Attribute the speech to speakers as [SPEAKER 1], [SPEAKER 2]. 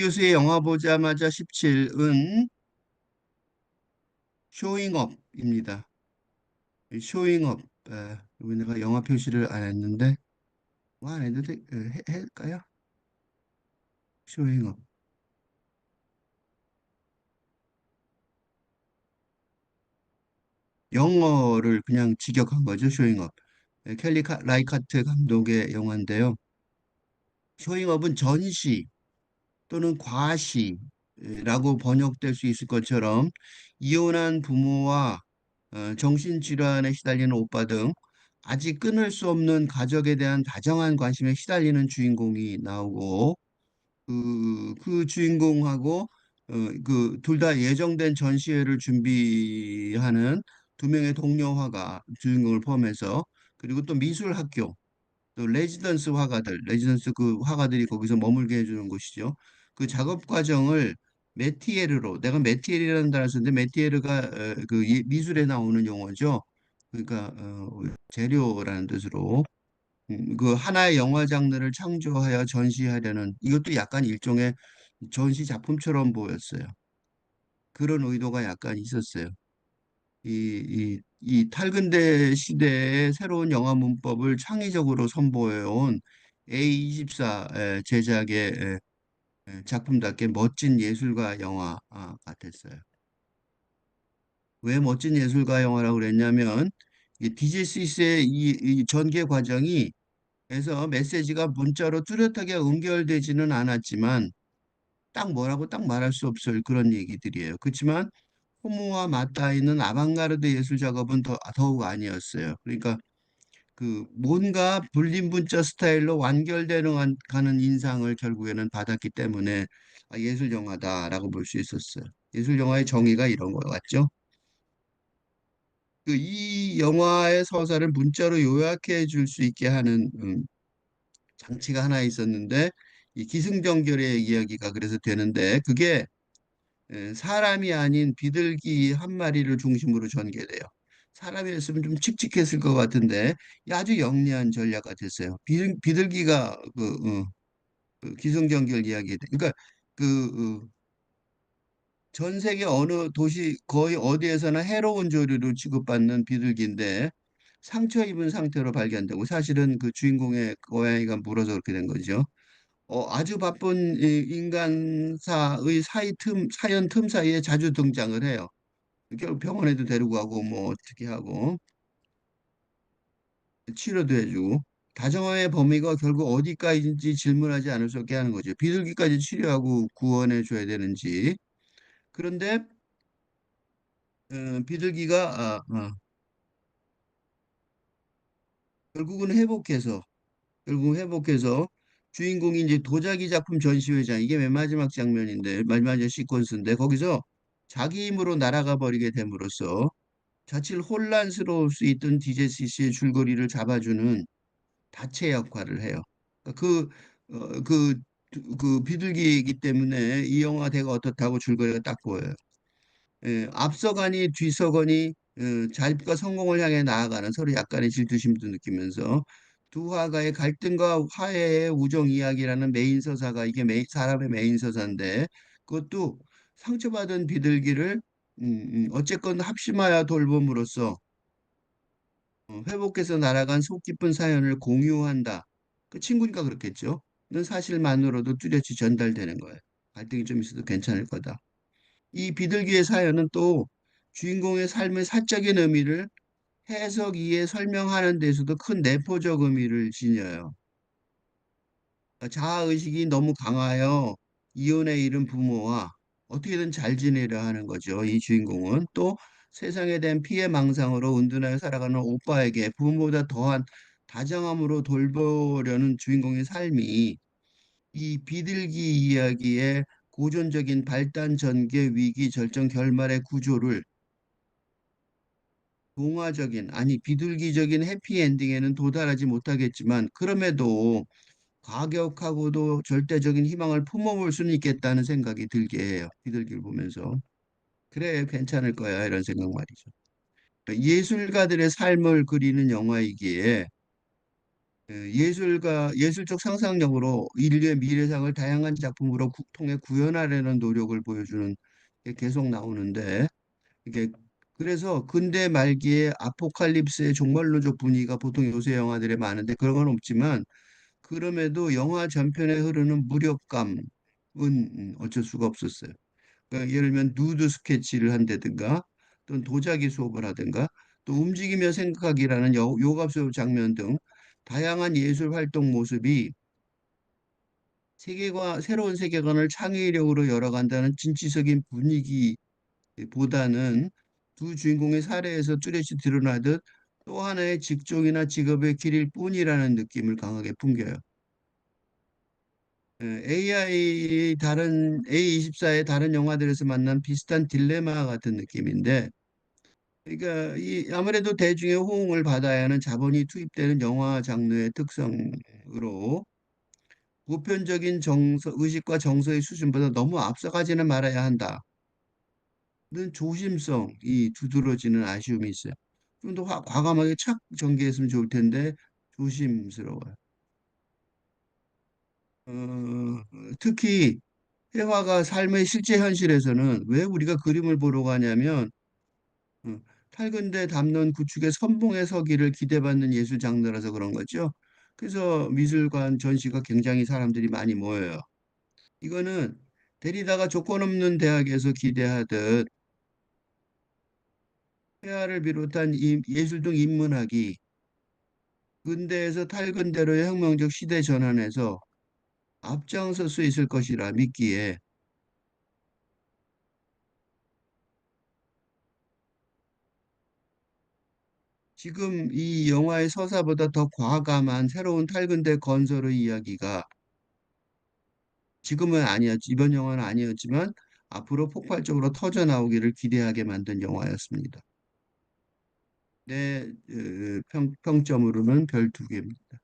[SPEAKER 1] 교수의 영화 보자마자 17은 쇼잉업입니다. 쇼잉업. 에, 여기 내가 영화 표시를 안 했는데 뭐 안 해도 돼, 에, 해, 할까요? 쇼잉업. 영어를 그냥 직역한 거죠, 쇼잉업. 카- 라이카트 감독의 영화인데요. 쇼잉업은 전시 또는 과시라고 번역될 수 있을 것처럼 이혼한 부모와 어, 정신질환에 시달리는 오빠 등 아직 끊을 수 없는 가족에 대한 다정한 관심에 시달리는 주인공이 나오고 그, 그 주인공하고 어, 그둘 다 예정된 전시회를 준비하는 두 명의 동료 화가 주인공을 포함해서 그리고 또 미술 학교 또 레지던스 화가들, 레지던스 그 화가들이 거기서 머물게 해주는 곳이죠. 그 작업 과정을 메티에르로, 내가 메티에르라는 단어를 쓰는데 메티에르가 어, 그 예- 미술에 나오는 용어죠. 그러니까 어, 재료라는 뜻으로 음, 그 하나의 영화 장르를 창조하여 전시하려는 이것도 약간 일종의 전시 작품처럼 보였어요. 그런 의도가 약간 있었어요. 이, 이, 이 탈근대 시대의 새로운 영화 문법을 창의적으로 선보여온 A24 제작의 작품답게 멋진 예술가 영화 아, 같았어요. 왜 멋진 예술가 영화라고 그랬냐면 스위스의 이, 이 전개 과정이 에서 메시지가 문자로 뚜렷하게 연결되지는 않았지만 딱 뭐라고 딱 말할 수 없을 그런 얘기들이에요. 그렇지만 호모와 맞닿아 있는 아방가르드 예술 작업은 더, 더욱 아니었어요. 그러니까 그 뭔가 불린 문자 스타일로 완결되는 한- 가는 인상을 결국에는 받았기 때문에 아, 예술 영화다라고 볼 수 있었어요. 예술 영화의 정의가 이런 거 같죠? 그 이 영화의 서사를 문자로 요약해 줄 수 있게 하는 음, 장치가 하나 있었는데 이 기승전결의 이야기가 그래서 되는데 그게 에, 사람이 아닌 비둘기 한 마리를 중심으로 전개돼요. 사람이었으면 좀 칙칙했을 것 같은데 이 아주 영리한 전략 같았어요. 비둘, 비둘기가 그, 어, 그 기승전결 이야기. 그러니까 그 어, 전 세계 어느 도시 거의 어디에서나 해로운 조류로 취급받는 비둘기인데 상처 입은 상태로 발견되고 사실은 그 주인공의 고양이가 물어서 그렇게 된 거죠. 어, 아주 바쁜 이 인간사의 사이 틈, 사연 틈 사이에 자주 등장을 해요. 결국 병원에도 데리고 가고 뭐 어떻게 하고 치료도 해주고 다정함의 범위가 결국 어디까지인지 질문하지 않을 수 없게 하는 거죠. 비둘기까지 치료하고 구원해 줘야 되는지. 그런데 어, 비둘기가 아, 어, 결국은 회복해서 결국 회복해서 주인공이 이제 도자기 작품 전시회장 이게 맨 마지막 장면인데 마지막 시퀀스인데 거기서 자기 힘으로 날아가 버리게 됨으로써 자칫 혼란스러울 수 있던 DJCC의 줄거리를 잡아주는 다체 역할을 해요. 그러니까 그, 어, 그, 그 비둘기이기 때문에 이 영화 대가 어떻다고 줄거리가 딱 보여요. 예, 앞서가니 뒤서거니 어, 자립과 성공을 향해 나아가는 서로 약간의 질투심도 느끼면서 두 화가의 갈등과 화해의 우정 이야기라는 메인 서사가 이게 메인, 사람의 메인 서사인데 그것도 상처받은 비둘기를 음, 음, 어쨌건 합심하여 돌봄으로써 어, 회복해서 날아간 속 깊은 사연을 공유한다. 그 친구니까 그렇겠죠. 는 사실만으로도 뚜렷이 전달되는 거예요. 갈등이 좀 있어도 괜찮을 거다. 이 비둘기의 사연은 또 주인공의 삶의 사적인 의미를 해석, 이해, 설명하는 데서도 큰 내포적 의미를 지녀요. 자아의식이 너무 강하여 이혼에 이른 부모와 어떻게든 잘 지내려 하는 거죠. 이 주인공은 또 세상에 대한 피해 망상으로 은둔하여 살아가는 오빠에게 부모보다 더한 다정함으로 돌보려는 주인공의 삶이 이 비둘기 이야기의 고전적인 발단 전개 위기 절정 결말의 구조를 동화적인 아니 비둘기적인 해피엔딩에는 도달하지 못하겠지만 그럼에도 과격하고도 절대적인 희망을 품어볼 수는 있겠다는 생각이 들게 해요. 비둘기를 보면서. 그래, 괜찮을 거야. 이런 생각 말이죠. 예술가들의 삶을 그리는 영화이기에 예, 예술가 예술적 상상력으로 인류의 미래상을 다양한 작품으로 구- 통해 구현하려는 노력을 보여주는 게 계속 나오는데 이게 그래서 근대 말기에 아포칼립스의 종말론적 분위기가 보통 요새 영화들에 많은데 그런 건 없지만 그럼에도 영화 전편에 흐르는 무력감은 음, 어쩔 수가 없었어요. 그러니까 예를 들면 누드 스케치를 한다든가 또는 도자기 수업을 하든가 또 움직이며 생각하기라는 요, 요가 수업 장면 등 다양한 예술 활동 모습이 세계관 새로운 세계관을 창의력으로 열어간다는 진취적인 분위기보다는 두 주인공의 사례에서 뚜렷이 드러나듯 또 하나의 직종이나 직업의 길일 뿐이라는 느낌을 강하게 풍겨요. AI 다른 A24의 다른 영화들에서 만난 비슷한 딜레마 같은 느낌인데, 그러니까 이 아무래도 대중의 호응을 받아야 하는 자본이 투입되는 영화 장르의 특성으로 보편적인 정서, 의식과 정서의 수준보다 너무 앞서가지는 말아야 한다는 조심성이 두드러지는 아쉬움이 있어요. 좀 더 과감하게 착 전개했으면 좋을 텐데 조심스러워요. 어, 특히 회화가 삶의 실제 현실에서는 왜 우리가 그림을 보러 가냐면 어, 탈근대 담론 구축의 선봉에 서기를 기대받는 예술 장르라서 그런 거죠. 그래서 미술관 전시가 굉장히 사람들이 많이 모여요. 이거는 데리다가 조건 없는 대학에서 기대하듯 회화를 비롯한 이 예술 등 인문학이 근대에서 탈근대로의 혁명적 시대 전환에서 앞장설 수 있을 것이라 믿기에 지금 이 영화의 서사보다 더 과감한 새로운 탈근대 건설의 이야기가 지금은 아니었지, 이번 영화는 아니었지만 앞으로 폭발적으로 터져 나오기를 기대하게 만든 영화였습니다. 내 어, 평, 평점으로는 별 두 개입니다.